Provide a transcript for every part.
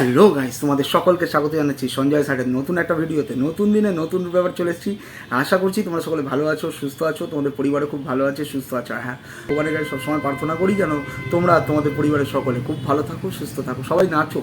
Hello guys, তোমাদের সকলকে স্বাগত জানাচ্ছি সঞ্জয় স্যারের নতুন একটা ভিডিওতে। নতুন দিনে নতুন ব্যাপার চলে এসেছি। আশা করছি তোমরা সকলে ভালো আছো, সুস্থ আছো, তোমাদের পরিবারে খুব ভালো আছে, সুস্থ আছো। হ্যাঁ ভগবানের কাছে সবসময় প্রার্থনা করি যেন তোমরা তোমাদের পরিবারের সকলে খুব ভালো থাকো, সুস্থ থাকো। সবাই নাচো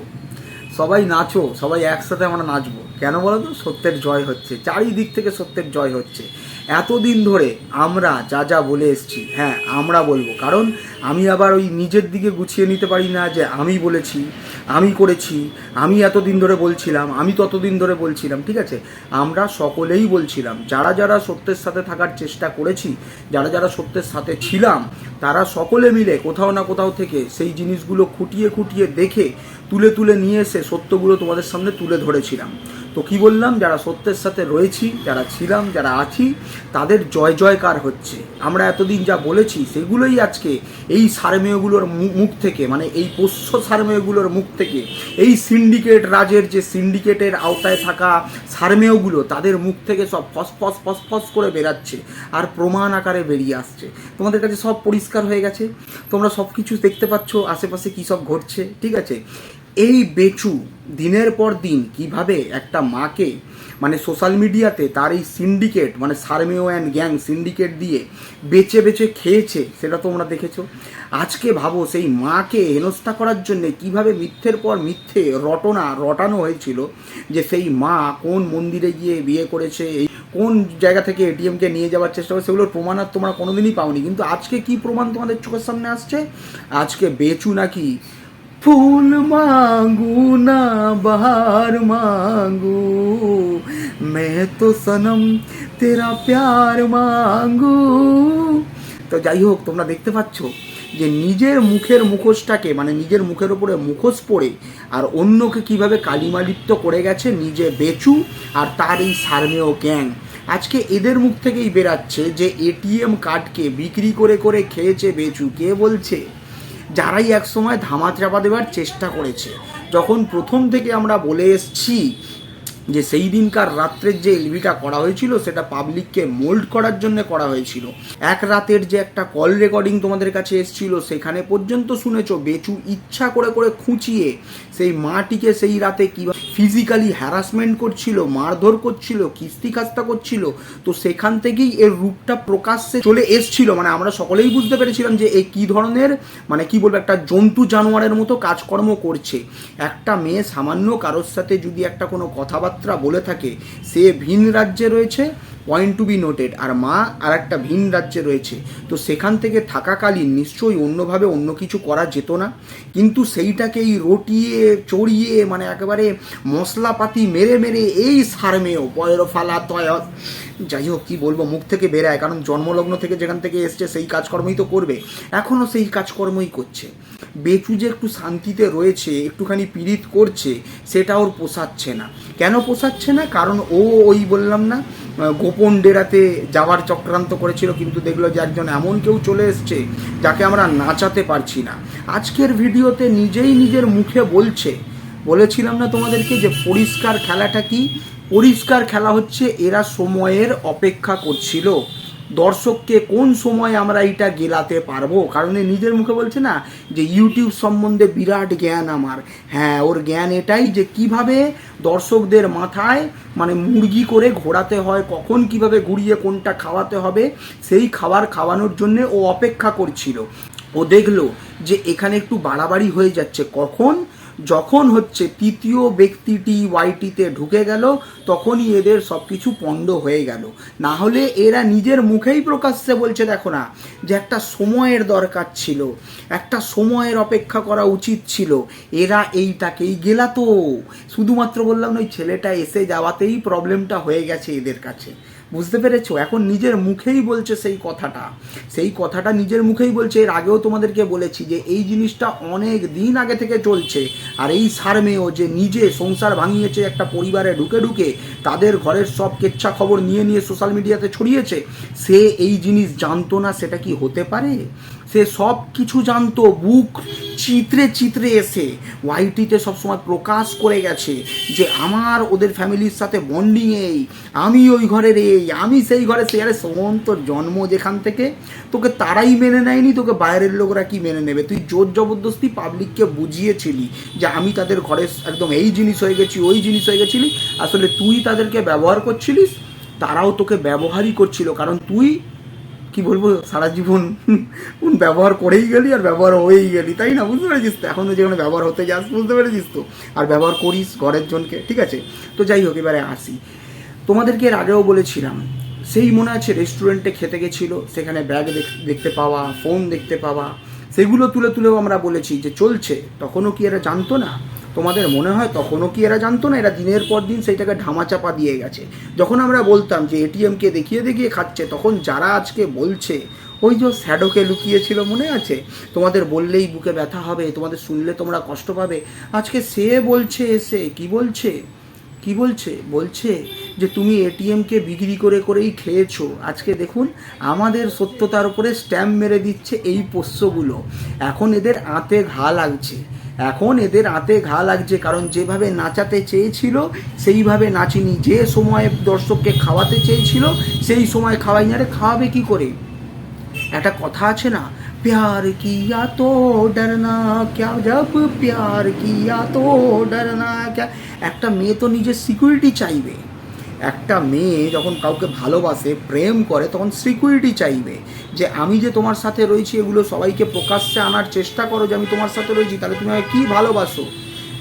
সবাই নাচো, সবাই একসাথে আমরা নাচবো। কেন বলো তো? সত্যের জয় হচ্ছে, চারিদিক থেকে সত্যের জয় হচ্ছে। এতদিন ধরে আমরা যা যা বলে এসেছি হ্যাঁ আমরা বলব। কারণ আমি আবার ওই নিজের দিকে গুছিয়ে নিতে পারি না যে আমি বলেছি, আমি করেছি, আমি এতদিন ধরে বলছিলাম, আমি ততদিন ধরে বলছিলাম, ঠিক আছে? আমরা সকলেই বলছিলাম, যারা যারা সত্যের সাথে থাকার চেষ্টা করেছি, যারা যারা সত্যের সাথে ছিলাম, তারা সকলে মিলে কোথাও না কোথাও থেকে সেই জিনিসগুলো খুঁটিয়ে খুঁটিয়ে দেখে, তুলে তুলে নিয়ে এসে সত্যগুলো তোমাদের সামনে তুলে ধরেছিলাম। তো কি বললাম? যারা সত্যের সাথে রয়েছি, যারা ছিলাম, যারা আছি, তাদের জয় জয়কার হচ্ছে। আমরা এতদিন যা বলেছি, সেগুলোই আজকে এই সারমেয়গুলোর মুখ থেকে মানে এই পোষ্য সারমেয়গুলোর মুখ থেকে, এই সিন্ডিকেট রাজের যে সিন্ডিকেটের আওতায় থাকা সারমেয়গুলো, তাদের মুখ থেকে সব ফস ফস ফস ফস করে বেরাচ্ছে আর প্রমাণ আকারে বেরিয়ে আসছে। তোমাদের কাছে সব পরিষ্কার হয়ে গেছে? তোমরা সব কিছু দেখতে পাচ্ছ? আশেপাশে কী সব ঘটছে? ঠিক আছে? এই বেচু দিনের পর দিন কীভাবে একটা মাকে মানে সোশ্যাল মিডিয়াতে তার এই সিন্ডিকেট মানে সারমেও অ্যান্ড গ্যাং সিন্ডিকেট দিয়ে বেচে বেচে খেয়েছে, সেটা তোমরা দেখেছ? আজকে ভাবো সেই মাকে হেনস্থা করার জন্য কীভাবে মিথ্যের পর মিথ্যে রটনা, রটানো হয়েছিল যে সেই মা কোন মন্দিরে গিয়ে বিয়ে করেছে, এই কোন জায়গা থেকে এটিএমকে নিয়ে যাওয়ার চেষ্টা করে সেগুলোর প্রমাণ আর তোমরা কোনোদিনই পাওনি। কিন্তু আজকে কি প্রমাণ তোমাদের চোখের সামনে আসছে? আজকে বেচু নাকি फूल मांगू ना बहार मांगू मैं तो सनम तेरा प्यार मांगू তো যাই হোক তোমরা দেখতে পাচ্ছ যে নিজের মুখের মুখোশটাকে মানে নিজের মুখের উপরে মুখোশ পরে আর অন্যকে কিভাবে কালিমালিপ্ত করে গেছে নিজে বেচু আর তার এই সার্মেয় গ্যাং আজকে এদের মুখ থেকেই বেরাচ্ছে যে এটিএম কার্ডকে বিক্রি করে করে খেয়েছে বেচু কে বলছে যারাই একসময় ধামা চাপা দেওয়ার চেষ্টা করেছে। যখন প্রথম থেকে আমরা বলে এসছি যে সেই দিনকার রাত্রের যে এলবিটা করা হয়েছিল, সেটা পাবলিককে মোল্ড করার জন্য করা হয়েছিল। এক রাতের যে একটা কল রেকর্ডিং তোমাদের কাছে এসছিল, সেখানে পর্যন্ত শুনেছো, বেচু ইচ্ছা করে করে খুঁচিয়ে সেই মাটিকে সেই রাতে কীভাবে ফিজিক্যালি হ্যারাসমেন্ট করছিল, মারধর করছিল কিস্তি খাস্তা করছিল, তো সেখান থেকেই এর রূপটা প্রকাশ্যে চলে এসছিল। মানে আমরা সকলেই বুঝতে পেরেছিলাম যে এ কী ধরনের মানে কি বলব, একটা জন্তু জানোয়ারের মতো কাজকর্ম করছে। একটা মেয়ে সামান্য কারোর সাথে যদি একটা কোনো কথাবার্তা বলে থাকে। সে ভিন রাজ্যে রয়েছে পয়েন্ট টু বি নোটেড আর মা আর একটা ভিন রাজ্যে রয়েছে। তো সেখান থেকে থাকাকালীন নিশ্চয়ই অন্যভাবে অন্য কিছু করা যেত না। কিন্তু সেইটাকেই রটিয়ে, চড়িয়ে মানে একেবারে মশলাপাতি মেরে মেরে এই সারমেয় পয়ের ফালা, তয়, যাই হোক, কী বলব, মুখ থেকে বেরায়। কারণ জন্মলগ্ন থেকে যেখান থেকে এসছে, সেই কাজকর্মই তো করবে। এখনও সেই কাজকর্মই করছে। বেচু যে একটু শান্তিতে রয়েছে, একটুখানি পীড়িত করছে সেটা ওর পোষাচ্ছে না। কেন পোষাচ্ছে না? কারণ ও ওই বললাম না গোপন ডেরাতে যাওয়ার চক্রান্ত করেছিল, কিন্তু দেখল যে একজন এমন কেউ চলে এসছে যাকে আমরা নাচাতে পারছি না। আজকের ভিডিওতে নিজেই নিজের মুখে বলছে, বলেছিলাম না তোমাদেরকে যে পরিষ্কার খেলাটা কি? পরিষ্কার খেলা হচ্ছে এরা সময়ের অপেক্ষা করছিল। দর্শককে কোন সময় আমরা এটা গেলাতে পারব? কারণ নিজের মুখে বলছে না যে ইউটিউব সম্বন্ধে বিরাট জ্ঞান আমার। হ্যাঁ ওর জ্ঞান এটাই যে কীভাবে দর্শকদের মাথায় মানে মুরগি করে ঘোরাতে হয়, কখন কীভাবে ঘুরিয়ে কোনটা খাওয়াতে হবে, সেই খাবার খাওয়ানোর জন্য ও অপেক্ষা করছিল। ও দেখল যে এখানে একটু বাড়াবাড়ি হয়ে যাচ্ছে। কখন? যখন হচ্ছে তৃতীয় ব্যক্তিটি ওয়াইটিতে ঢুকে গেল, তখনই এদের সব কিছু পণ্ড হয়ে গেল। না হলে এরা নিজের মুখেই প্রকাশ্যে বলছে, দেখো না, যে একটা সময়ের দরকার ছিল, একটা সময়ের অপেক্ষা করা উচিত ছিল, এরা এইটাকেই গেলাতো। শুধুমাত্র বললাম ওই ছেলেটা এসে যাওয়াতেই প্রবলেমটা হয়ে গেছে এদের কাছে। বুঝতে পেরেছ? এখন নিজের মুখেই বলছে সেই কথাটা। সেই কথাটা নিজের মুখেই বলছে। এর আগেও তোমাদেরকে বলেছি যে এই জিনিসটা অনেক দিন আগে থেকে চলছে। আর এই সারমেও যে নিজে সংসার ভাঙিয়েছে, একটা পরিবারে ঢুকে ঢুকে তাদের ঘরের সব কেচ্ছা খবর নিয়ে নিয়ে সোশ্যাল মিডিয়াতে ছড়িয়েছে, সে এই জিনিস জানতো না, সেটা কি হতে পারে? সে সব কিছু জানতো, বুক চিত্রে চিত্রে এসে। ওয়াইটিতে সবসময় প্রকাশ করে গেছে যে, আমার ওদের ফ্যামিলির সাথে বন্ডিং এই, আমি ওই ঘরের এই, আমি সেই ঘরে সে আরে শোন, তোর জন্ম যেখান থেকে, তোকে তারাই মেনে নেয়নি, তোকে বাইরের লোকরা কি মেনে নেবে? তুই জোর জবরদস্তি পাবলিককে বুঝিয়েছিলি যে, আমি তাদের ঘরে একদম এই জিনিস হয়ে গেছি, ওই জিনিস হয়ে গেছিলি। আসলে তুই তাদেরকে ব্যবহার করছিলিস, তারাও তোকে ব্যবহারই করছিল। কারণ তুই কি বলব, সারা জীবন ব্যবহার করেই গেলি আর ব্যবহার হয়েই গেলি, তাই না? বুঝতে পেরেছিস তো? এখনও যেখানে ব্যবহার হতে যাস, বুঝতে পেরেছিস তো? আর ব্যবহার করিস ঘরের জনকে, ঠিক আছে? তো যাই হোক, এবারে আসি। তোমাদেরকে এর আগেও বলেছিলাম, সেই মনে আছে রেস্টুরেন্টে খেতে গেছিল, সেখানে ব্যাগ দেখতে পাওয়া ফোন দেখতে পাওয়া, সেগুলো তুলে তুলেও আমরা বলেছি যে চলছে, তখনও কি এরা জানতো না? তোমাদের মনে হয় তখনও কি এরা জানতো না? এরা দিনের পর দিন সেইটাকে ঢামাচাপা দিয়ে গেছে। যখন আমরা বলতাম যে এটিএমকে দেখিয়ে দেখিয়ে খাচ্ছে, তখন যারা আজকে বলছে, ওই যে শ্যাডোকে লুকিয়েছিল মনে আছে? তোমাদের বললেই বুকে ব্যথা হবে, তোমাদের শুনলে তোমরা কষ্ট পাবে। আজকে সে বলছে এসে, কি বলছে? কি বলছে? বলছে যে তুমি এটিএমকে বিক্রি করে করেই খেয়েছো। আজকে দেখুন, আমাদের সত্যতার উপরে স্ট্যাম্প মেরে দিচ্ছে এই পোষ্যগুলো। এখন এদের আঁতে ঘা লাগছে। এখন এদের আঁতে ঘা লাগছে কারণ যেভাবে নাচাতে চেয়েছিল সেইভাবে নাচিনি যে সময়ে দর্শককে খাওয়াতে চেয়েছিল সেই সময় খাওয়াই না রে খাওয়াবে কি করে একটা কথা আছে না प्यार किया तो डरना क्या जब प्यार किया तो डरना क्या একটা মেয়ে তো নিজের সিকিউরিটি চাইবে একটা মেয়ে যখন কাউকে ভালোবাসে, প্রেম করে, তখন সিকিউরিটি চাইবে যে আমি যে তোমার সাথে রয়েছি, এগুলো সবাইকে প্রকাশ্যে আনার চেষ্টা করো যে আমি তোমার সাথে রয়েছি, তাহলে তুমি আমাকে কী ভালোবাসো?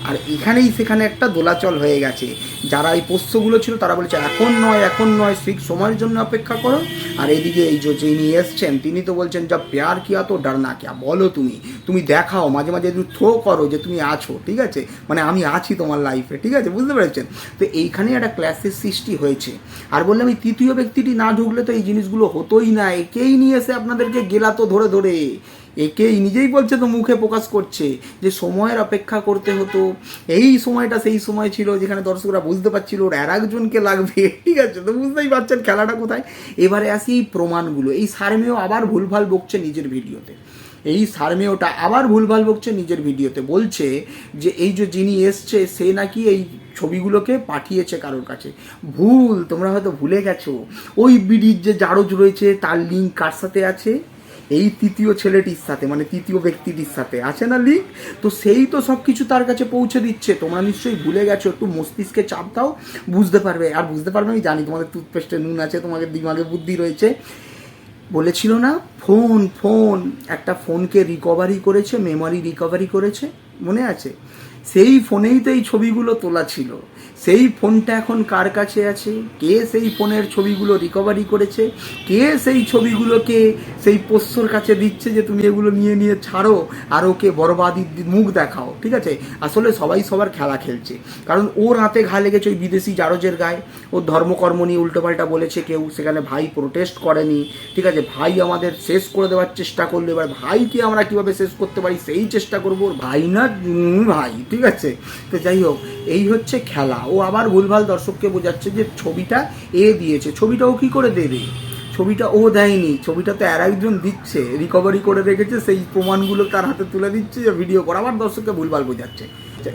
আর এখানেই সেখানে একটা দোলাচল হয়ে গেছে। যারা এই পোষ্যগুলো ছিল, তারা বলছে, এখন নয় এখন নয়, ঠিক সময়ের জন্য অপেক্ষা করো। আর এদিকে এই যে যিনি এসছেন, তিনি তো বলছেন, যা প্যার কিয়া তো ডার না কিয়া, বলো তুমি তুমি দেখাও, মাঝে মাঝে একটু থ্রো করো যে তুমি আছো, ঠিক আছে? মানে আমি আছি তোমার লাইফে ঠিক আছে? বুঝতে পেরেছেন? তো এইখানে একটা ক্লাসের সৃষ্টি হয়েছে। আর বললাম, এই তৃতীয় ব্যক্তিটি না ঢুকলে তো এই জিনিসগুলো হতোই না, একেই নিয়ে এসে আপনাদেরকে গেলা তো ধরে ধরে। একেই নিজেই বলছে তো মুখে প্রকাশ করছে যে সময়ের অপেক্ষা করতে হতো। এই সময়টা সেই সময় ছিল যেখানে দর্শকরা বুঝতে পারছিল ওর আর একজনকে লাগবে। ঠিক আছে, তো বুঝতেই পারছেন খেলাটা কোথায়। এবারে আসি এই প্রমাণগুলো। এই সারমেয় আবার ভুলভাল বকছে নিজের ভিডিওতে। এই সারমেয়টা আবার ভুলভাল বকছে নিজের ভিডিওতে। বলছে যে এই যে যিনি এসছে, সে নাকি এই ছবিগুলোকে পাঠিয়েছে কারোর কাছে। ভুল, তোমরা হয়তো ভুলে গেছো। ওই বিডির যে জারজ রয়েছে, তার লিঙ্ক কার সাথে আছে? এই তৃতীয় ছেলেটির সাথে মানে তৃতীয় ব্যক্তিটির সাথে। আছে না লিঙ্ক তো সেই তো সব কিছু তার কাছে পৌঁছে দিচ্ছে। তোমরা নিশ্চয়ই ভুলে গেছো, একটু মস্তিষ্কে চাপ দাও, বুঝতে পারবে। আর বুঝতে পারবে, আমি জানি তোমাদের টুথপেস্টে নুন আছে, তোমাদের দিমাগে বুদ্ধি রয়েছে। বলেছিল না? Phone phone. একটা ফোনকে রিকভারি করেছে মেমোরি রিকভারি করেছে, মনে আছে? সেই ফোনেই তো এই ছবিগুলো তোলা ছিল। সেই ফোনটা এখন কার কাছে আছে? কে সেই ফোনের ছবিগুলো রিকভারি করেছে? কে সেই ছবিগুলোকে সেই পোষ্যর কাছে দিচ্ছে যে তুমি এগুলো নিয়ে নিয়ে ছাড়ো আর ওকে বরবাদি মুখ দেখাও, ঠিক আছে? আসলে সবাই সবার খেলা খেলছে। কারণ ওর হাতে ঘা লেগেছে ওই বিদেশি জারজের গায়ে। ওর ধর্মকর্ম নিয়ে উল্টোপাল্টা বলেছে কেউ, সেখানে ভাই প্রোটেস্ট করেনি, ঠিক আছে? ভাই আমাদের শেষ করে দেওয়ার চেষ্টা করল, এবার ভাইকে আমরা কীভাবে শেষ করতে পারি সেই চেষ্টা করব? ওর ভাই না ভাই, ঠিক আছে? তো যাই হোক, এই হচ্ছে খেলা। ও আবার ভুলভাল দর্শককে বোঝাচ্ছে যে ছবিটা এ দিয়েছে। ছবিটা ও কি করে দেবে? ছবিটা ও দেয়নি। ছবিটা তো আর একজন দিচ্ছে রিকভারি করে রেখেছে, সেই প্রমাণগুলো তার হাতে তুলে দিচ্ছে যে ভিডিও করে। আবার দর্শককে ভুলভাল বোঝাচ্ছে।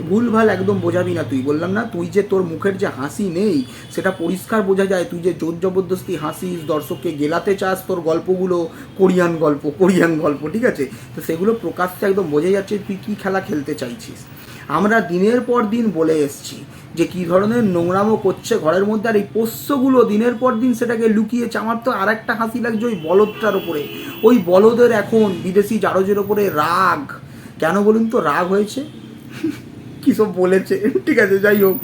ভুলভাল একদম বোঝাবি না তুই। বললাম না, তুই যে তোর মুখের যে হাসি নেই, সেটা পরিষ্কার বোঝা যায়। তুই যে জোর জবরদস্তি হাসিস, দর্শককে গেলাতে চাস তোর গল্পগুলো, কোরিয়ান গল্প কোরিয়ান গল্প, ঠিক আছে? তো সেগুলো প্রকাশ্যে একদম বোঝা যাচ্ছে তুই কী খেলা খেলতে চাইছিস। আমরা দিনের পর দিন বলে এসছি যে কি ধরনের নোংরামো করছে ঘরের মধ্যে আর এই পোষ্যগুলো দিনের পর দিন সেটাকে লুকিয়েছে আমার তো আর একটা হাসি লাগছে ওই বলদটার ওপরে ওই বলদের এখন বিদেশি জারজের ওপরে রাগ। কেন বলুন তো? রাগ হয়েছে? কী সব বলেছে? ঠিক আছে, যাই হোক।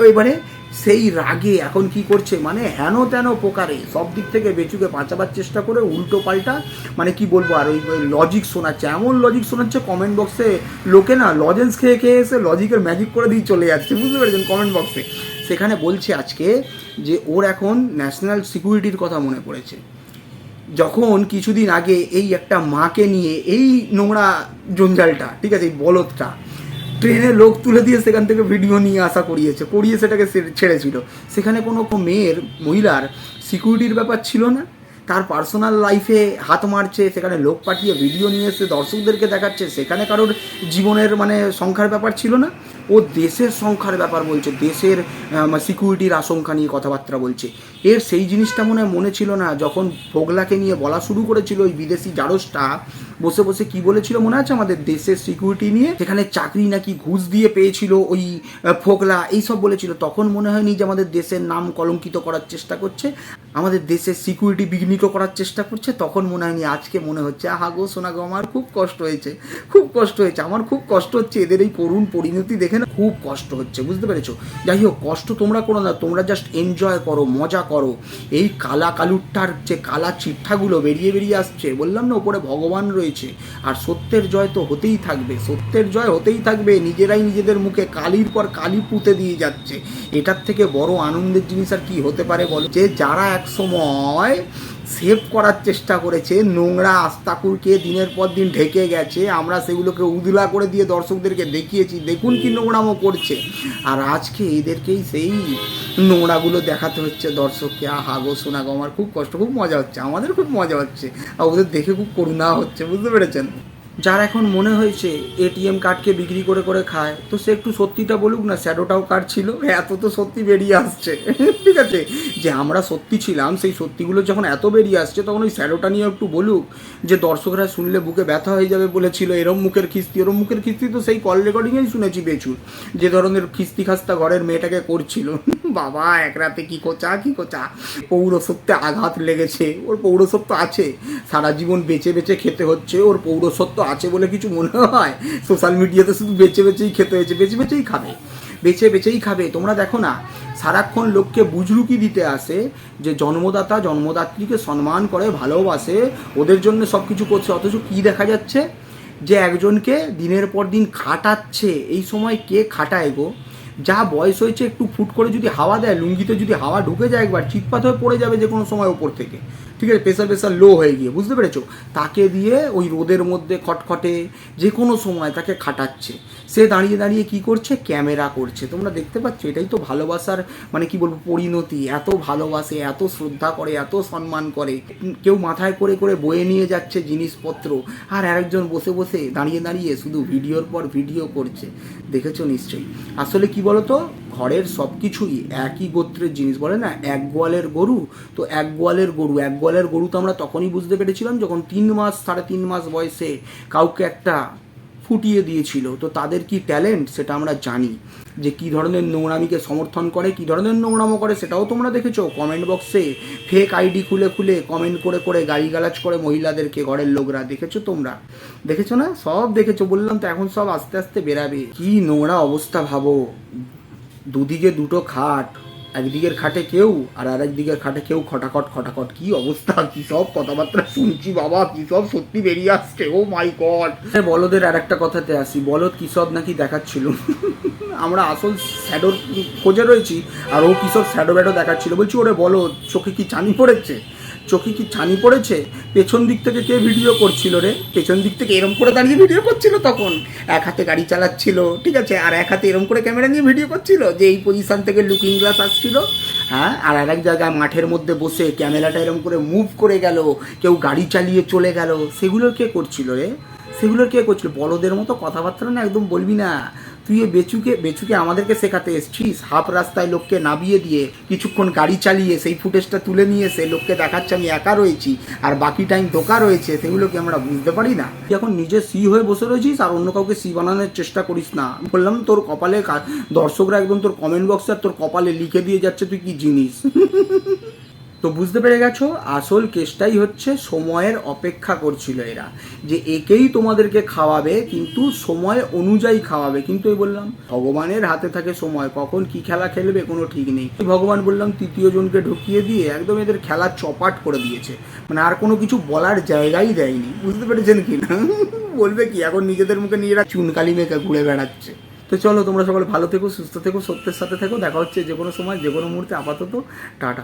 এবারে সেই রাগে এখন কি করছে? মানে হেন তেন প্রকারে সব দিক থেকে বেচুকে বাঁচাবার চেষ্টা করে উল্টো পাল্টা মানে কি বলব আর ওই লজিক শোনাচ্ছে। এমন লজিক শোনাচ্ছে কমেন্ট বক্সে লোকে না লজেন্স খেয়ে খেয়ে এসে লজিকের ম্যাজিক করে দিয়ে চলে যাচ্ছে, বুঝতে পেরেছেন কমেন্ট বক্সে সেখানে বলছে আজকে যে ওর এখন ন্যাশনাল সিকিউরিটির কথা মনে পড়েছে। যখন কিছুদিন আগে এই একটা মাকে নিয়ে এই নোংরা জঞ্জালটা, ঠিক আছে, এই বলদটা ট্রেনে লোক তুলে দিয়ে সেখান থেকে ভিডিও নিয়ে আসা করিয়েছে, করিয়ে সেটাকে ছেড়েছিল। সেখানে কোনো মেয়ের, মহিলার সিকিউরিটির ব্যাপার ছিল না। তার পার্সোনাল লাইফে হাত মারছে, সেখানে লোক পাঠিয়ে ভিডিও নিয়ে এসে দর্শকদেরকে দেখাচ্ছে, সেখানে কারোর জীবনের মানে সংখ্যার ব্যাপার ছিল না। ও দেশের সংখ্যার ব্যাপার বলছে, দেশের সিকিউরিটির আশঙ্কা নিয়ে কথাবার্তা বলছে। এর সেই জিনিসটা মনে মনে ছিল না, যখন ফোগলাকে নিয়ে বলা শুরু করেছিল ওই বিদেশি জারসটা বসে বসে কি বলেছিল মনে আছে? আমাদের দেশের সিকিউরিটি নিয়ে। সেখানে চাকরি নাকি ঘুষ দিয়ে পেয়েছিল ওই ফোকলা, এইসব বলেছিল। তখন মনে হয়নি যে আমাদের দেশের নাম কলঙ্কিত করার চেষ্টা করছে। আমাদের দেশের সিকিউরিটি বিঘ্নিত করার চেষ্টা করছে। তখন মনে হয়নি, আজকে মনে হচ্ছে, আহা গো, সোনা গো, আমার খুব কষ্ট হয়েছে। খুব কষ্ট হয়েছে, আমার খুব কষ্ট হচ্ছে। এদের এই করুণ পরিণতি দেখে না খুব কষ্ট হচ্ছে, বুঝতে পেরেছ? যাই হোক, কষ্ট তোমরা করো না, তোমরা জাস্ট এনজয় করো, মজা করো। এই কালা কালুরটার যে কালা চিঠ্ঠাগুলো বেরিয়ে বেরিয়ে আসছে, বললাম না ওপরে ভগবান রয়েছে। আর সত্যের জয় তো হতেই থাকবে। সত্যের জয় হতেই থাকবে। নিজেরাই নিজেদের মুখে কালির পর কালি পুঁতে দিয়ে যাচ্ছে। এটার থেকে বড় আনন্দের জিনিস আর কি হতে পারে বলো? যে যারা এক সময় সেভ করার চেষ্টা করেছে। নোংরা আস্তাকুরকে দিনের পর দিন ঢেকে গেছে। আমরা সেগুলোকে উদলা করে দিয়ে দর্শকদেরকে দেখিয়েছি। দেখুন কি নোংরামো করছে। আর আজকে এদেরকেই সেই নোংরাগুলো দেখাতে হচ্ছে দর্শককে। আহা গো গো, আমার খুব কষ্ট, খুব মজা হচ্ছে। আমাদের খুব মজা হচ্ছে। আর ওদের দেখে খুব করুণা হচ্ছে। বুঝতে পেরেছেন? যার এখন মনে হয়েছে এটিএম কার্ডকে বিক্রি করে করে খায়, তো সে একটু সত্যিটা বলুক না শ্যাডোটাও কার্ড ছিল? এত তো সত্যি বেরিয়ে আসছে। ঠিক আছে? যে আমরা সত্যি ছিলাম, সেই সত্যিগুলো যখন এত বেরিয়ে আসছে, তখন ওই শ্যাডোটা নিয়ে একটু বলুক যে দর্শকরা শুনলে বুকে ব্যথা হয়ে যাবে বলেছিল, এরম মুখের খিস্তি এরম মুখের খিস্তি তো সেই কল রেকর্ডিংয়েই শুনেছি বেচুর যে ধরনের খিস্তি খাস্তা ঘরের মেয়েটাকে করছিল। বাবা, এক রাতে কী কোচা কী কোচা পৌরসত্বে আঘাত লেগেছে, ওর পৌরসত্ব আছে, সারা জীবন বেঁচে বেঁচে খেতে হচ্ছে, ওর পৌরসত্ব আছে বলে কিছু মনে হয়? সোশ্যাল মিডিয়াতে শুধু বেঁচে বেঁচেই খেতে হয়েছে, বেঁচে বেঁচেই খাবে বেছে বেছেই খাবে। তোমরা দেখো না, সারাক্ষণ লোককে বুজরুকি দিতে আসে যে জন্মদাতা জন্মদাত্রীকে সম্মান করে, ভালোবাসে, ওদের জন্য সব কিছু করছে। অথচ কি দেখা যাচ্ছে? যে একজনকে দিনের পর দিন খাটাচ্ছে। এই সময় কে খাটায় গো? যা বয়স হয়েছে একটু ফুট করে যদি হাওয়া দেয়, লুঙ্গিতে যদি হাওয়া ঢুকে যায় একবার, চিৎপাত হয়ে পড়ে যাবে যে কোনো সময় ওপর থেকে। ঠিক আছে প্রেশার প্রেশার লো হয়ে গিয়ে, বুঝতে পেরেছ? তাকে দিয়ে ওই রোদের মধ্যে খটখটে যে কোনো সময় তাকে খাটাচ্ছে। সে দাঁড়িয়ে দাঁড়িয়ে কি করছে? ক্যামেরা করছে। তোমরা দেখতে পাচ্ছ, এটাই তো ভালোবাসার মানে কি বলব, পরিণতি। এত ভালোবাসে, এত শ্রদ্ধা করে, এত সম্মান করে। কেউ মাথায় করে করে বয়ে নিয়ে যাচ্ছে জিনিসপত্র। আর আরেকজন বসে বসে দাঁড়িয়ে দাঁড়িয়ে শুধু ভিডিওর পর ভিডিও করছে। দেখেছ নিশ্চয়ই? আসলে কি বলতো? ঘরের সব কিছুই একই গোত্রের জিনিস। বলে না, এক গোয়ালের গরু, তো এক গোয়ালের গরু। এক গোয়ালের গরু তো আমরা তখনই বুঝতে পেরেছিলাম যখন তিন মাস, সাড়ে তিন মাস বয়সে কাউকে একটা ফুটিয়ে দিয়েছিল। তো তাদের কি ট্যালেন্ট সেটা আমরা জানি। যে কি ধরনের নোংরামিকে সমর্থন করে, কি ধরনের নোংরামো করে সেটাও তোমরা দেখেছ। কমেন্ট বক্সে ফেক আইডি খুলে খুলে কমেন্ট করে করে গালিগালাজ করে মহিলাদেরকে ঘরের লোকরা। দেখেছ তোমরা? দেখেছ না? সব দেখেছ। বললাম তো এখন সব আস্তে আস্তে বেরাবে। কি নোংরা অবস্থা ভাবো। দুদিকে দুটো খাট। একদিকের খাটে কেউ আর আরেক দিকের খাটে কেউ খটাখট খটাখট। কি অবস্থা? কি সব কথাবার্তা শুনছি বাবা, কি সব সত্যি বেরিয়ে আসছে? Oh my god. বলদের আর একটা কথাতে আসি। বলদ কি সব নাকি দেখাচ্ছিল? আমরা আসল স্যাডোর খোঁজে রয়েছি আর ও কি সব স্যাডো ব্যাডো দেখাচ্ছিল? বলছি, ওরে বলো চোখে কি চানি পড়েছে? চোখে কি ছানি পড়েছে? পেছন দিক থেকে কে ভিডিও করছিল রে? পেছন দিক থেকে এরম করে দাঁড়িয়ে ভিডিও করছিল তখন। এক হাতে গাড়ি চালাচ্ছিল, ঠিক আছে? আর এক হাতে এরম করে ক্যামেরা নিয়ে ভিডিও করছিল যে এই পজিশন থেকে লুকিং গ্লাস আসছিল। হ্যাঁ? আর এক জায়গায় মাঠের মধ্যে বসে ক্যামেরাটা এরম করে মুভ করে গেল, কেউ গাড়ি চালিয়ে চলে গেল। সেগুলো কে করছিল রে? সেগুলো কে করছিল? বড়দের মতো কথাবার্তা না একদম বলবি না। তুই এ বেচুকে বেচুকে আমাদেরকে শেখাতে এসছিস? হাফ রাস্তায় লোককে নামিয়ে দিয়ে কিছুক্ষণ গাড়ি চালিয়ে সেই ফুটেজটা তুলে নিয়ে এসে লোককে দেখাচ্ছে আমি একা রয়েছি আর বাকি টাইম ধোকা রয়েছে সেগুলো কি আমরা বুঝতে পারি না। তুই এখন নিজে সি হয়ে বসে রয়েছিস আর অন্য কাউকে সি বানানোর চেষ্টা করিস না। বললাম, তোর কপালে দর্শকরা একদম তোর কমেন্ট বক্সে আর তোর কপালে লিখে দিয়ে যাচ্ছে, তুই কি জিনিস? তো বুঝতে পেরে গেছো? আসল কেসটাই হচ্ছে সময়ের অপেক্ষা করছিল এরা। যে একেই তোমাদেরকে খাওয়াবে, কিন্তু সময় অনুযায়ী খাওয়াবে। কিন্তু এই বললাম, ভগবানের হাতে থাকে সময়। কখন কি খেলা খেলবে কোনো ঠিক নেই। ভগবান বললাম, তৃতীয় জনকে ঢুকিয়ে দিয়ে একদম এদের খেলা চপাট করে দিয়েছে। মানে আর কোনো কিছু বলার জায়গাই দেয়নি। বুঝতে পেরেছেন কি না? বলবে কি? এখন নিজেদের মুখে নিজেরা চুনকালি মেখে ঘুরে বেড়াচ্ছে। তো চলো, তোমরা সকলে ভালো থেকো, সুস্থ থেকো, সত্যের সাথে থেকো। দেখা হচ্ছে যে কোনো সময়, যে কোনো মুহূর্তে। আপাতত, টাটা।